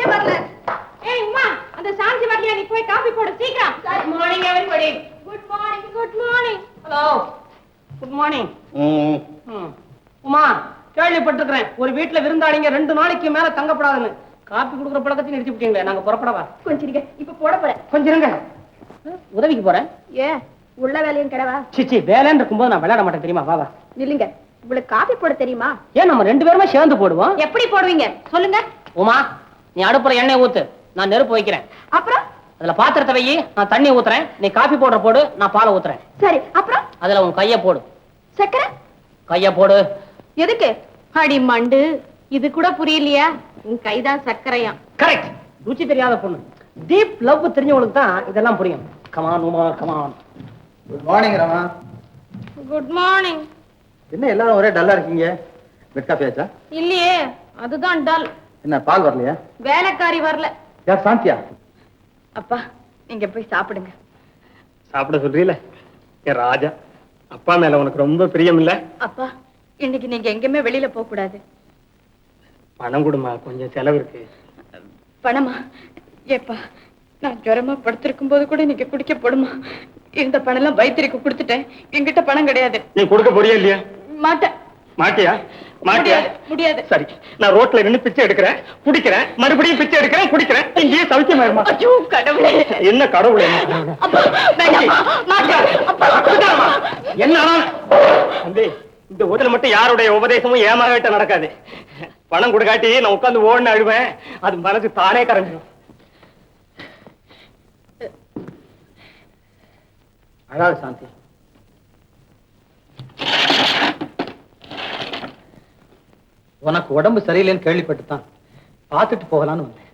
சாந்தியே வரல ஏய் உமா அந்த சாந்தி வரலையா நீ போய் காபி போடு சீக்கிரம். Good morning everybody good morning good morning hello good morning Uma கேள்விப்பட்டிருக்கிறேன். ஒரு வீட்டுல விருந்தாளிங்க ரெண்டு நாளைக்கு மேல தங்கப்படாதுன்னு. காப்பி கொடுக்குற பழக்கத்தையும் நிறுத்தி விட்டீங்களே நாங்க புறப்படவா? கொஞ்சம் இருங்க இப்ப போட போறேன். கொஞ்சம் இருங்க உதவிக்கு போறேன். ஏ உள்ள வேலையும் கிடவா? சிச்சி வேலைன்னு இருக்கும்போது நான் விளையாட மாட்டேன் தெரியுமா? வா வா. இல்லைங்க உங்களுக்கு காபி போட தெரியுமா? ஏன் நம்ம ரெண்டு பேருமே சேர்ந்து போடுவோம்? எப்படி போடுவீங்க? சொல்லுங்க. உமா நீ அடுப்புற எண்ணெய் ஊத்து. நான் நெருப்பு வைக்கிறேன். அப்புறம்? அதுல பாத்திரத்தை வை. நான் தண்ணி ஊத்துறேன். நீ காபி போடுற போடு. நான் பாலை ஊத்துறேன். சரி அப்புறம்? அதுல உன் கைய போடு. சக்கரை? கைய போடு. எதுக்கு? அடி மண்டு. இது கூட புரியலையா. உன் கைதான் சக்கரையா கரெக்ட் ருச்சி தெரியாத பொண்ணு. டீப் லவ் தெரிஞ்சவங்களுக்கு தான் இதெல்லாம் புரியும். Come on Uma come on good morning Rama good morning என்ன எல்லாரும் ஒரே டல்லா இருக்கீங்க? பெட் காஃபி ஆச்சா? இல்லையே. அதுதான் டல் என்ன பால் வரலையா? வேலைக்காரி வரல. யார் சாந்தியா? அப்பா நீங்க போய் சாப்பிடுங்க. சாப்பிட சொல்றீல? என் ராஜா அப்பா மேல உனக்கு ரொம்ப பிரியம் இல்ல அப்பா இன்னைக்கு நீங்க எங்கேயுமே வெளியில போக கூடாது பணம் கொடுமா கொஞ்சம் செலவு இருக்கு பணமா? ஏப்பா நான் ஜுரமா படுத்திருக்கும் போது கூட நீங்க குடிக்க போடுமா? இருந்த பணம் எல்லாம் வைத்தியருக்கு கொடுத்துட்டேன். என்கிட்ட பணம் கிடையாது. நீ கொடுக்க போறியா இல்லையா? மாட்டேன். மாட்டியா? மாட்டியா? முடியாது சரி நான் ரோட்ல நின்னு பிச்சை எடுக்கிறேன் குடிக்கிறேன் மறுபடியும் பிச்சை எடுக்கிறேன் குடிக்கிறேன். இங்கேயே ஐயோ கடவுளே. என்ன கடவுள்? என்ன தம்பி, இந்த ஊர்ல மட்டும் யாருடைய உபதேசமும் ஏமாகிட்ட நடக்காது. பணம் கொடுக்காட்டி நான் உட்கார்ந்து ஓடுன்னு அழுவேன். அது மனசு தானே கரைஞ்சிடும் அழாது சாந்தி. உனக்கு உடம்பு சரியில்லைன்னு கேள்விப்பட்டுதான் பார்த்துட்டு போகலான்னு வந்தேன்.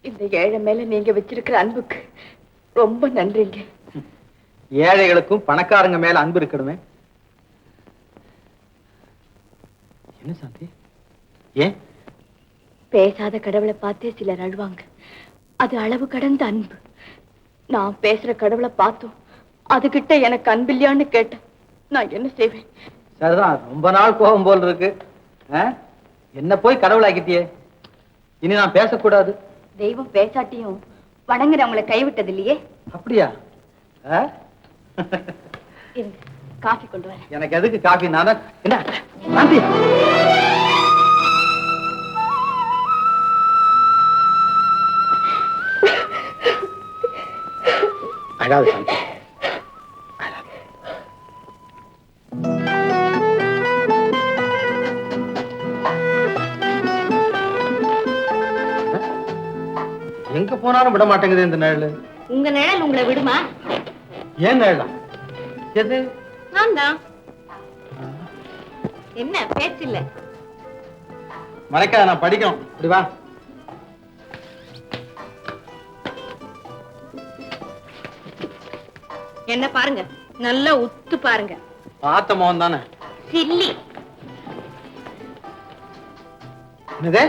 இந்த ஏழை மேல நீங்க வச்சிருக்கிற அன்புக்கு ரொம்ப நன்றிங்க. ஏழைகளுக்கும் பணக்காரங்க மேல அன்பு இருக்கணுமே. என்ன சாந்தி? ஏன்? பேசாத கடவுளை பார்த்தே சிலர் அழுவாங்க. அது அளவு கடந்த அன்பு. நான் பேசுற கடவுளை பார்த்தோம். அதுகிட்ட எனக்கு அன்பில்லையான்னு கேட்டேன். நான் என்ன செய்வேன்? சரிதான் ரொம்ப நாள் கோபம் போல் இருக்கு? என்ன போய் கடவுளாக்கிட்டியே? இனி நான் பேசக்கூடாது. தெய்வம் பேசாட்டியும் வணங்குறவங்களை கைவிட்டது இல்லையே அப்படியா காஃபி கொண்டு வரேன். எனக்கு எதுக்கு காஃபி? நான்? என்ன? அழாது சாந்தி. போனாலும் விட மாட்டேங்குது இந்த நிழல் உங்க நிழல் உங்களை விடுமா? ஏன் நிழலா எது? நான் தான். என்ன பேச்சு இல்ல மறைக்காத நான் படிக்கணும். இப்படி வா. என்ன பாருங்க நல்லா உத்து பாருங்க. பார்த்த மோகன் தானே? சில்லி. என்னது?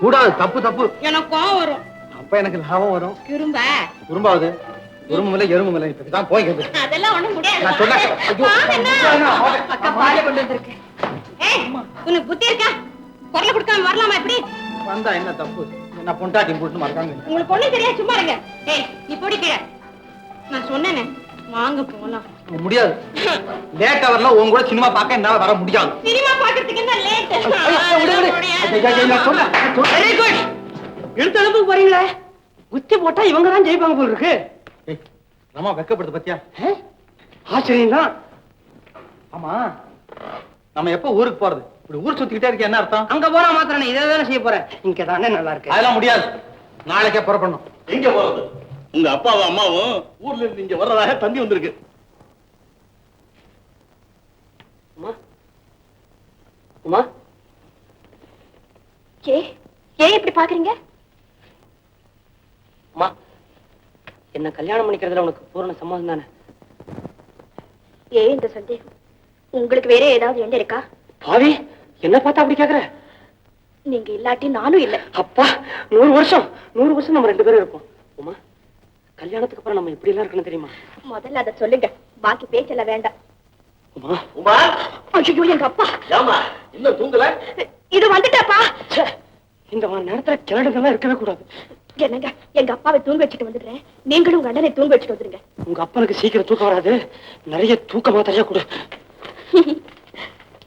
கூடாது தப்பு தப்பு. எனக்கும் வரும். அப்ப எனக்கு லாபம் வரும். திரும்ப. உரும்பாவது உருமும் இல்லை எறும்பும் இல்லை இப்ப தான் போய்க்கிறது அதெல்லாம் ஒண்ணும் முடியாது. நான் வாங்க. அக்கா பாலை கொண்டு வந்திருக்கேன். ஏய் உனக்கு புத்தி இருக்கா? குரல் கொடுக்காம வரலாமா எப்படி வந்தா என்ன தப்பு? என்ன பொண்டாட்டி போட்டு மறக்காங்க உங்களுக்கு ஒண்ணும் தெரியாது சும்மா இருங்க. ஏய் நீ பொடி கீழே. நான் சொன்னேனே. வாங்க போலாம். முடியாது. லேட் அவர்ல உங்க கூட சினிமா பார்க்க என்னால வர முடியாது. சினிமா பாக்குறதுக்கு என்ன லேட். வெரி குட் வரீங்களே உச்சி போட்டா இவங்க தான் ஜெயிப்பாங்க போல இருக்கு. ஏய், ரமா வெக்கப்படுது பத்தியா? ஆச்சரியம் தான் ஆமா நம்ம எப்ப ஊருக்கு போறது? இப்படி ஊர் சுத்திக்கிட்டே இருக்க என்ன அர்த்தம்? அங்க போனா மாத்திரம் இதை தானே செய்ய போறேன். இங்க தானே நல்லா இருக்கு. அதெல்லாம் முடியாது. நாளைக்கே புறப்படணும். எங்க போறது? உங்க அப்பாவும் அம்மாவும் ஊர்ல இருந்து இங்க வர்றதாக தந்தி வந்திருக்கு. உமா உமா ஏ ஏன் இப்படி பாக்குறீங்க? உமா என்ன கல்யாணம் பண்ணிக்கிறதுல உனக்கு பூரண சம்மதம் தானே? ஏன் இந்த சந்தேகம். உங்களுக்கு வேற ஏதாவது எண்ணம் இருக்கா? பாவி என்ன பார்த்தா அப்படி கேக்குற? நீங்க இல்லாட்டி நானும் இல்ல. அப்பா நூறு வருஷம் நூறு வருஷம் நம்ம ரெண்டு பேரும் இருப்போம் உமா கல்யாணத்துக்கு அப்புறம் நம்ம எப்படி எல்லாம் இருக்கணும் தெரியுமா? முதல்ல அதை சொல்லுங்க. பாக்கி பேச்செல்லாம் வேண்டாம். உமா. உமா. ஐயோ எங்க அப்பா. ஏமா இன்னும் தூங்கல? இது வந்துட்டப்பா. இந்த மாதிரி நேரத்துல கிளடுங்கெல்லாம் இருக்கவே கூடாது. என்னங்க எங்க அப்பாவை தூங்க வச்சுட்டு வந்துடுறேன். நீங்களும் உங்க அண்ணனை தூங்க வச்சுட்டு வந்துருங்க உங்க அப்பனுக்கு சீக்கிரம் தூக்கம் வராது. நிறைய தூக்க மாத்திரையா கொடு.